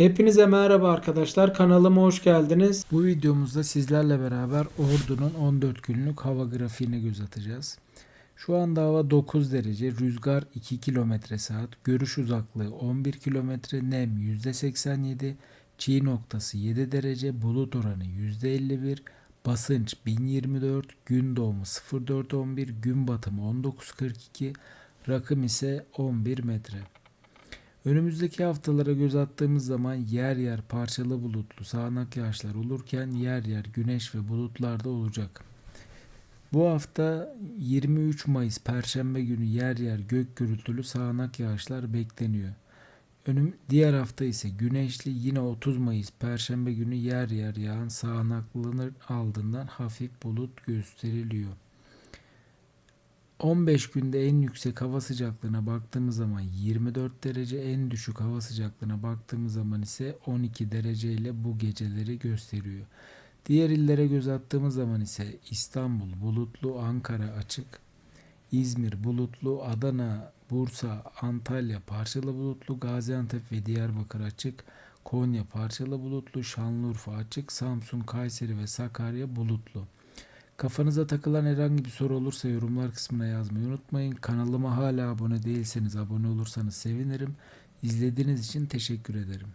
Hepinize merhaba arkadaşlar. Kanalıma hoş geldiniz. Bu videomuzda sizlerle beraber Ordu'nun 14 günlük hava grafiğine göz atacağız. Şu anda hava 9 derece, rüzgar 2 km saat, görüş uzaklığı 11 km, nem %87, çiğ noktası 7 derece, bulut oranı %51, basınç 1024, gün doğumu 0411, gün batımı 1942, rakım ise 11 metre. Önümüzdeki haftalara göz attığımız zaman yer yer parçalı bulutlu sağanak yağışlar olurken yer yer güneş ve bulutlar da olacak. Bu hafta 23 Mayıs Perşembe günü yer yer gök gürültülü sağanak yağışlar bekleniyor. Önüm diğer hafta ise güneşli yine 30 Mayıs Perşembe günü yer yer yağan sağanaklığın ardından hafif bulut gösteriliyor. 15 günde en yüksek hava sıcaklığına baktığımız zaman 24 derece, en düşük hava sıcaklığına baktığımız zaman ise 12 derece ile bu geceleri gösteriyor. Diğer illere göz attığımız zaman ise İstanbul bulutlu, Ankara açık, İzmir bulutlu, Adana, Bursa, Antalya parçalı bulutlu, Gaziantep ve Diyarbakır açık, Konya parçalı bulutlu, Şanlıurfa açık, Samsun, Kayseri ve Sakarya bulutlu. Kafanıza takılan herhangi bir soru olursa yorumlar kısmına yazmayı unutmayın. Kanalıma hala abone değilseniz abone olursanız sevinirim. İzlediğiniz için teşekkür ederim.